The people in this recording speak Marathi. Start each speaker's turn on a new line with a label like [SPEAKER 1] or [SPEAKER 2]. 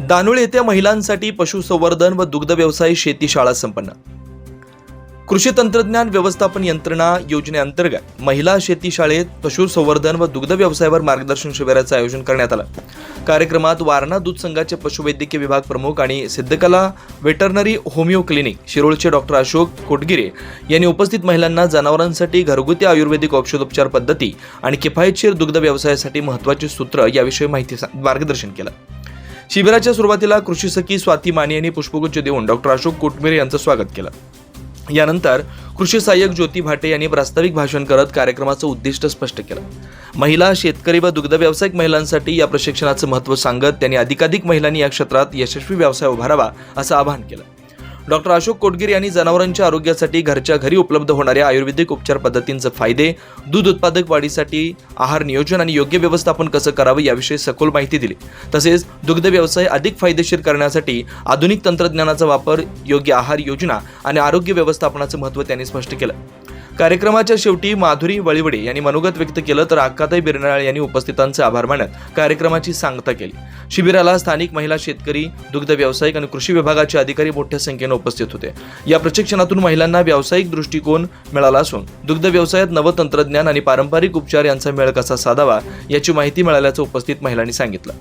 [SPEAKER 1] दानोळ येथे महिलांसाठी पशुसंवर्धन व दुग्ध व्यवसाय शेती शाळा संपन्न. कृषी तंत्रज्ञान व्यवस्थापन यंत्रणा योजनेअंतर्गत महिला शेती शाळेत पशुसंवर्धन व दुग्ध व्यवसायावर मार्गदर्शन शिबिराचं आयोजन करण्यात आलं. कार्यक्रमात वारणा दूध संघाचे पशुवैद्यकीय विभाग प्रमुख आणि सिद्धकला वेटरनरी होमिओ क्लिनिक शिरोळचे डॉक्टर अशोक कोटगिरे यांनी उपस्थित महिलांना जनावरांसाठी घरगुती आयुर्वेदिक औषधोपचार पद्धती आणि किफायतशीर दुग्ध व्यवसायासाठी महत्त्वाची सूत्र याविषयी माहिती सा- मार्गदर्शन केलं. शिबिराच्या सुरुवातीला कृषी सखी स्वाती माने यांनी पुष्पगुच्छ देऊन डॉक्टर अशोक कोटमिरे यांचं स्वागत केलं. यानंतर कृषी सहाय्यक ज्योती भाटे यांनी प्रास्ताविक भाषण करत कार्यक्रमाचं उद्दिष्ट स्पष्ट केलं. महिला शेतकरी व दुग्ध व्यावसायिक महिलांसाठी या प्रशिक्षणाचं महत्त्व सांगत त्यांनी अधिकाधिक महिलांनी या क्षेत्रात यशस्वी व्यवसाय उभारावा असं आवाहन केलं. डॉक्टर अशोक कोटगिर यांनी जनावरांच्या आरोग्यासाठी घरच्या घरी उपलब्ध होणाऱ्या आयुर्वेदिक उपचार पद्धतींचे फायदे दूध उत्पादक वाढीसाठी आहार नियोजन आणि योग्य व्यवस्थापन कसं करावं याविषयी सखोल माहिती दिली. तसेच दुग्ध व्यवसाय अधिक फायदेशीर करण्यासाठी आधुनिक तंत्रज्ञानाचा वापर योग्य आहार योजना आणि आरोग्य व्यवस्थापनाचं महत्त्व त्यांनी स्पष्ट केलं. कार्यक्रमाच्या शेवटी माधुरी वळिवडे यांनी मनोगत व्यक्त केलं तर अक्काताई बिरनाळ यांनी उपस्थितांचे आभार मानत कार्यक्रमाची सांगता केली. शिबिराला स्थानिक महिला शेतकरी दुग्ध व्यावसायिक आणि कृषी विभागाचे अधिकारी मोठ्या संख्येने उपस्थित होते. या प्रशिक्षणातून महिलांना व्यावसायिक दृष्टिकोन मिळाला असून दुग्ध व्यवसायात नवतंत्रज्ञान आणि पारंपरिक उपचार यांचा मेळ कसा साधावा याची माहिती मिळाल्याचं उपस्थित महिलांनी सांगितलं.